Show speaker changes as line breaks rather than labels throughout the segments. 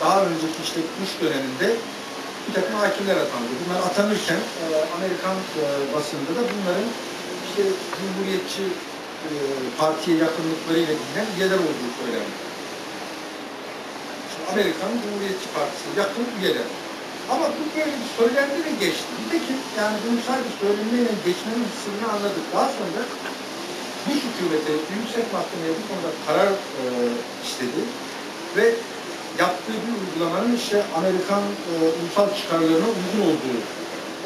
daha önceki işte Bush döneminde bir takım hakimler atandı. Bunlar atanırken e, Amerikan e, basında da bunların işte Cumhuriyetçi e, partiye yakınlıklarıyla bilinen üyeler olduğu söylendi. Şimdi Amerikan Cumhuriyetçi Partisi yakın üyeler. Ama bu böyle bir söylendi ve geçti. Nitekim yani bunu sadece söylemeyle geçmenin sırrını anladık. Daha sonra Bush hükümeti Yüksek Mahkemeye bu konuda karar e, istedi ve yaptığı bir uygulamanın işte Amerikan e, ulusal çıkarlarına uygun olduğu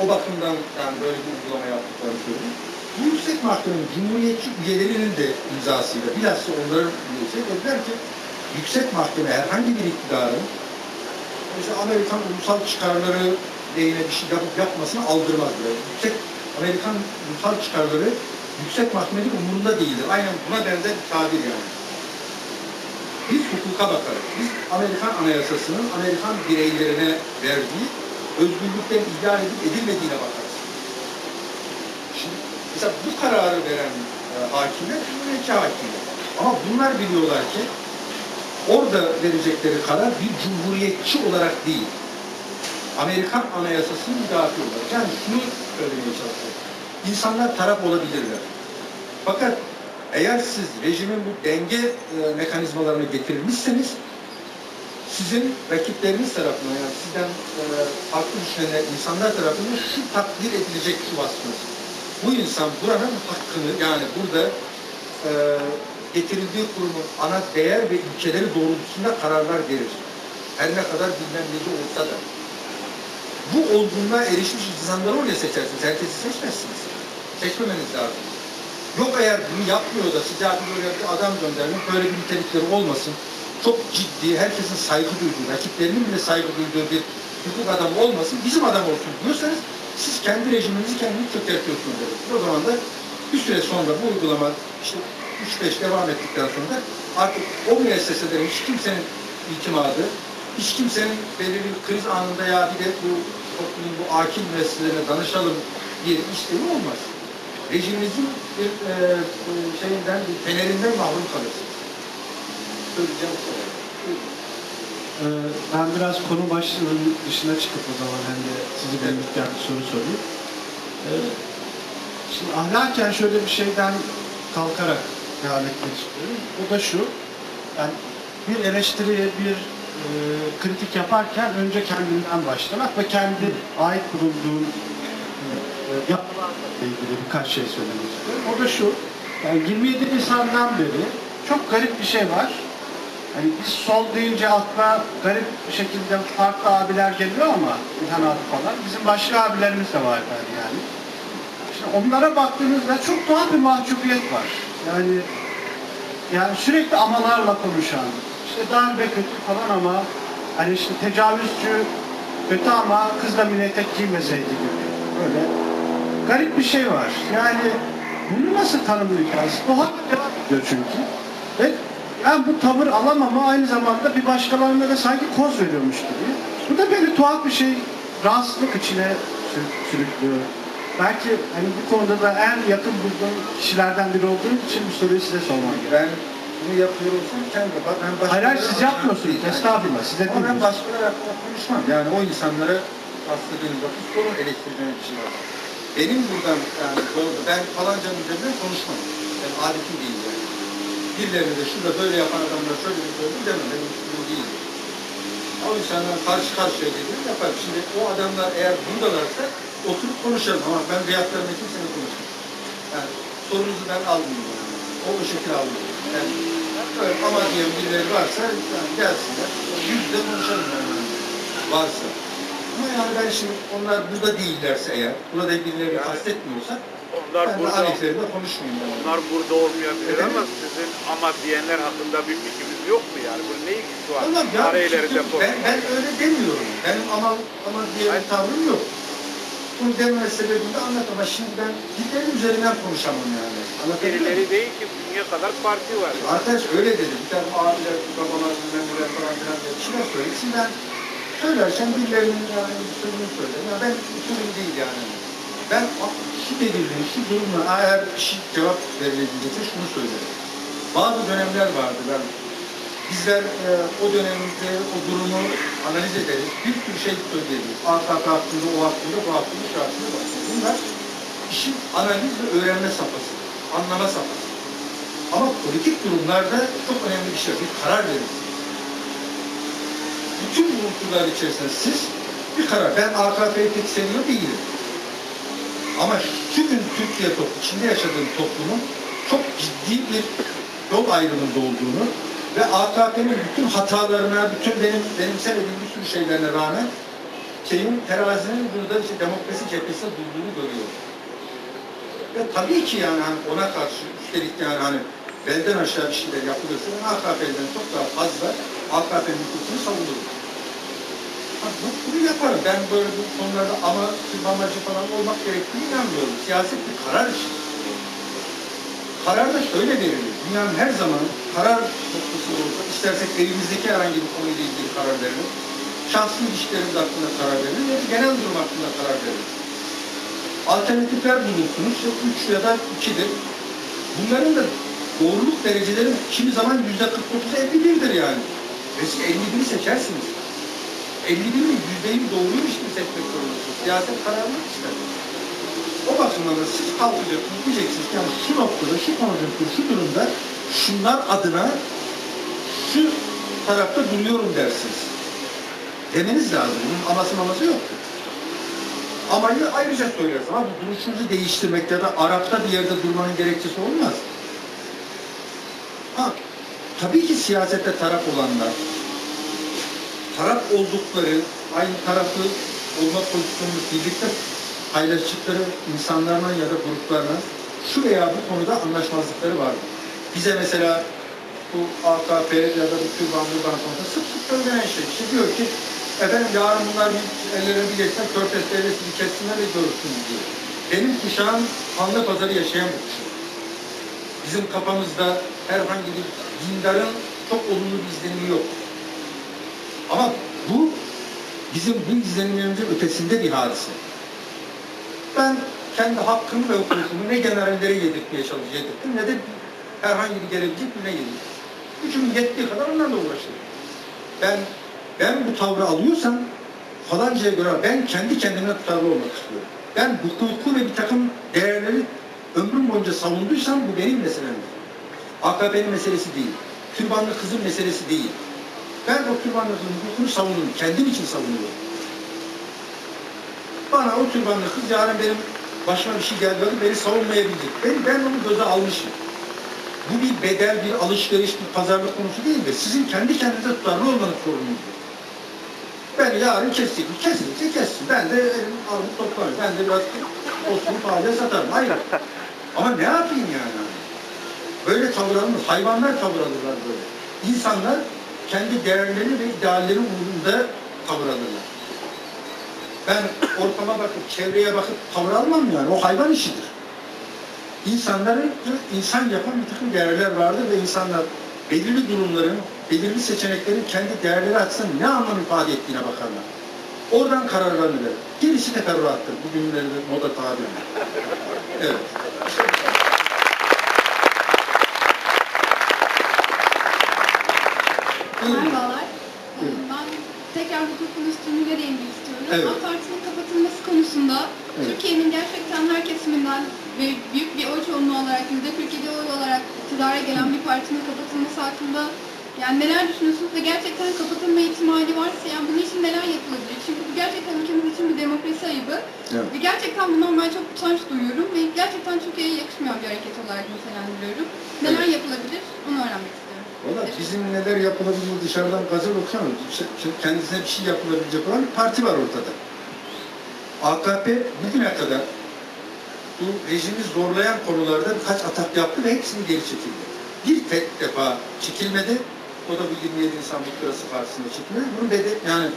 o bakımdan yani böyle bir uygulama yaptıklarını söyledi. Bu Yüksek Mahkemenin Cumhuriyetçi üyelerinin de imzasıyla bilhassa onların üyesi dediler ki Yüksek Mahkeme herhangi bir iktidarın işte Amerikan ulusal çıkarları lehine bir şey yapıp yapmasını aldırmaz diyor. Yüksek Amerikan ulusal çıkarları yüksek mahkemenin umurunda değildir. Aynen buna benzer bir tabir yani. Biz hukuka bakarız. Biz Amerikan Anayasası'nın Amerikan bireylerine verdiği özgürlükten ihlal edip edilmediğine bakarız. Şimdi mesela bu kararı veren e, hakimler Cumhuriyetçi hakimler. Ama bunlar biliyorlar ki orada verecekleri karar bir cumhuriyetçi olarak değil. Amerikan Anayasası'nın müdafi olarak. Yani şunu söylemeye çalışıyorum. İnsanlar taraf olabilirler. Fakat eğer siz rejimin bu denge e, mekanizmalarını getirilmişseniz sizin rakipleriniz tarafından yani sizden e, farklı düşünenler insanlar tarafından şu takdir edilecek şu vasfınız. Bu insan buranın hakkını yani burada e, getirildiği kurumun ana değer ve ilkeleri doğrultusunda kararlar verir. Her ne kadar bilmem neci olsa da. Bu olgunluğa erişmiş insanları oraya seçersiniz. Herkesi seçmezsiniz. Seçmemeniz lazım. Yok eğer bunu yapmıyor da size artık böyle bir adam göndermek, böyle bir nitelikleri olmasın. Çok ciddi, herkesin saygı duyduğu, rakiplerinin bile saygı duyduğu bir hukuk adamı olmasın, bizim adam olsun diyorsanız siz kendi rejiminizi kendiniz çökertiyorsunuz. demek. O zaman da bir süre sonra bu uygulama işte 3-5 devam ettikten sonra artık o müesseselerin hiç kimsenin itimadı, hiç kimsenin belirli bir kriz anında ya bir de bu toplumun bu akil müesseselerine danışalım diye bir isteği olmaz. Rejimimizin bir e, şeyinden, bir fenerinden mahrum kalırsınız. Söyleyeceğim kadar. Buyurun.
Ee, Ben biraz konu başlığının dışına çıkıp o zaman hem de sizi birlikte bir soru sorayım. Ee, Şimdi ahlaken şöyle bir şeyden kalkarak devam etmek istiyorum. O da şu, yani bir eleştiriye, bir e, kritik yaparken önce kendinden başlamak ve kendi ait bulunduğun yapılarla ilgili birkaç şey söylemek istiyorum. O da şu, yani 27 Nisan'dan beri çok garip bir şey var. Hani biz sol deyince akla garip bir şekilde farklı abiler geliyor ama İlhan abi falan. Bizim başka abilerimiz de var yani. Şimdi onlara baktığınızda çok tuhaf bir mahcubiyet var. Yani yani sürekli amalarla konuşan, işte darbe kötü falan ama hani işte tecavüzcü kötü ama kız da mini etek giymeseydi gibi. Böyle garip bir şey var. Yani bunu nasıl tanımlayacağız? Bu hala devam ediyor çünkü. Ve ben bu tavır alamama aynı zamanda bir başkalarına da sanki koz veriyormuş gibi. Bu da beni tuhaf bir şey, rahatsızlık içine sür- sürüklüyor. Belki hani bu konuda da en yakın bulduğum kişilerden biri olduğum için bu soruyu size sormam gerekiyor.
Ben bunu yapıyorsam kendi bak ben başkaları
Hayır, siz yapmıyorsunuz.
Yani.
Estağfurullah, size
Ama ben başkaları hakkında konuşmam. Yani o insanlara bastırdığınız vakit sorun eleştirdiğiniz bir şey var. Benim buradan yani ben falancanın üzerinden konuşmam. Ben adetim değil yani. Birilerine de şurada böyle yapan adamlar şöyle bir söyledi demem. Benim üstüm değil. O insanlar karşı karşıya gelir yapar. Şimdi o adamlar eğer buradalarsa oturup konuşalım ama ben veyahutlarına kimseyle konuşmam. Yani sorunuzu ben almayayım. Yani. O o şekilde almayayım. Yani evet, ama diyen birileri varsa yani gelsinler. Yüzde konuşalım yani. Varsa. Ama yani ben şimdi onlar burada değillerse eğer, burada birileri
Yani-
kastetmiyorsa
Onlar
ben de
burada,
aleyhlerinde konuşmayayım. Yani.
onlar burada olmayabilir
Efendim?
ama sizin ama diyenler hakkında bir fikriniz yok mu yani? Bu ne ilgisi var?
Tamam ya, çünkü ben, ben öyle demiyorum. Benim ama ama diye bir tavrım yok. Bunu deme sebebini de anlat ama şimdi ben birilerinin üzerinden konuşamam yani.
Birileri değil ki dünya kadar parti var.
Arkadaş öyle dedi. Bir tane abiler, babalar, neler falan filan diye bir şeyler söyledi. Şimdi ben söylerken birilerinin yani sözünü söyledim. Ya ben usulüm değil yani. Ben şu delilin, şu durumla eğer kişi cevap verilebilecekse şunu söylerim. Bazı dönemler vardı ben. Bizler e, o dönemde o durumu analiz ederiz. Bir sürü şey söyleyebiliriz. AKP hakkında, o hakkında, bu hakkında, şu hakkında, bu. Bunlar işin analiz ve öğrenme safhası, anlama safhası. Ama politik durumlarda çok önemli bir şey. Bir karar verin. Bütün bu unsurlar içerisinde siz bir karar. Ben AKP'yi pek seviyor değilim. Ama şu gün Türkiye toplumu, içinde yaşadığım toplumun çok ciddi bir yol ayrımında olduğunu ve AKP'nin bütün hatalarına, bütün benim benimsemediğim bir sürü şeylerine rağmen şeyin terazinin burada işte demokrasi cephesinde durduğunu görüyorum. Ve tabii ki yani hani ona karşı üstelik yani hani belden aşağı bir şeyler yapılırsa AKP'den çok daha fazla AKP'nin hukukunu savunurum. Ha, bu, bunu yaparım. Ben böyle bu konularda ama amacı falan olmak gerektiğini inanmıyorum. Siyaset bir karar işi. Karar da şöyle verilir. Dünyanın her zaman karar noktası olsa, istersek evimizdeki herhangi bir konuyla ilgili karar verilir. Şahsi ilişkilerimiz hakkında karar verilir ya da genel durum hakkında karar verilir. Alternatifler bulursunuz. İşte üç ya da ikidir. Bunların da doğruluk dereceleri kimi zaman yüzde 49 51'dir yani. Ve siz 51'i seçersiniz. 51'in yüzdeyi doğruymuş gibi seçmek zorundasınız. Siyaset kararını çıkar. O bakımdan da siz kalkacaksınız, diyeceksiniz ki yani şu noktada, şu konjonktür, şu durumda şunlar adına şu tarafta duruyorum dersiniz. Demeniz lazım. Bunun aması maması yok. Amayı ayrıca söyleriz ama bu duruşunuzu değiştirmek ya da Arap'ta bir yerde durmanın gerekçesi olmaz. Tabii ki siyasette taraf olanlar, taraf oldukları, aynı tarafı olma pozisyonunu birlikte paylaştıkları insanlarla ya da gruplarla şu veya bu konuda anlaşmazlıkları var. Bize mesela bu AKP ya da bu Türbanlı'dan sonra sık sık söylenen şey. İşte diyor ki efendim yarın bunlar bir ellerine bir geçsen Körfez devletini kessinler ve görürsünüz diyor. Benim kuşağım kanlı pazarı yaşayan bir kuşak. Bizim kafamızda herhangi bir dindarın çok olumlu bir izlenimi yok. Ama bu bizim bu izlenimlerimizin ötesinde bir hadise. Ben kendi hakkımı ve hukukumu ne generallere yedirtmeye yedirttim ne de herhangi bir gelebilecek birine yedirttim. Gücüm yettiği kadar onlarla uğraşıyorum. Ben ben bu tavrı alıyorsam falancaya göre ben kendi kendime tutarlı olmak istiyorum. Ben hukuku ve bir takım değerleri ömrüm boyunca savunduysam bu benim meselemdir. AKP'nin meselesi değil. Türbanlı kızın meselesi değil. Ben o türbanlı kızın hukukunu savunurum. Kendim için savunuyorum. Bana o türbanlı kız yarın benim başıma bir şey geldi, beni savunmayabilir. Ben, ben onu göze almışım. Bu bir bedel, bir alışveriş, bir pazarlık konusu değil de sizin kendi kendinize tutarlı olmanız sorununuzdur. Ben yarın kestik, kesinlikle kessin. Ben de elim armut toplarım. Ben de biraz olsun pahalıya satarım. Hayır. Ama ne yapayım yani? Böyle tavır alınmaz. Hayvanlar tavır alırlar böyle. İnsanlar kendi değerleri ve idealleri uğrunda tavır alırlar. Ben ortama bakıp, çevreye bakıp tavır almam yani. O hayvan işidir. İnsanları insan yapan bir takım değerler vardır ve insanlar belirli durumların, belirli seçeneklerin kendi değerleri açısından ne anlam ifade ettiğine bakarlar. Oradan kararlarını verir. Gerisi teferruattır. Bugünlerde moda tabiri. Evet. Evet.
AK Parti'nin kapatılması konusunda
Evet.
Türkiye'nin gerçekten her kesiminden ve büyük bir oy çoğunluğu olarak, %47 oy olarak iktidara gelen bir partinin kapatılması hakkında yani neler düşünüyorsunuz ve gerçekten kapatılma ihtimali varsa yani bunun için neler yapılabilir? Çünkü bu gerçekten ülkemiz için bir demokrasi ayıbı.
Evet.
Ve gerçekten bundan ben çok utanç duyuyorum ve gerçekten Türkiye'ye yakışmayan bir hareket olarak nitelendiriyorum. Neler yapılabilir? Onu öğrenmek istiyorum.
Valla bizim neler yapılabilir dışarıdan gazel okuyamıyoruz. Şimdi kendisine bir şey yapılabilecek olan bir parti var ortada. AKP bugüne kadar bu rejimi zorlayan konularda birkaç atak yaptı ve hepsini geri çekildi. Bir tek defa çekilmedi. O da bu 27 insan Muhtırası Partisi'nde çekilmedi. Bunun bedeli yani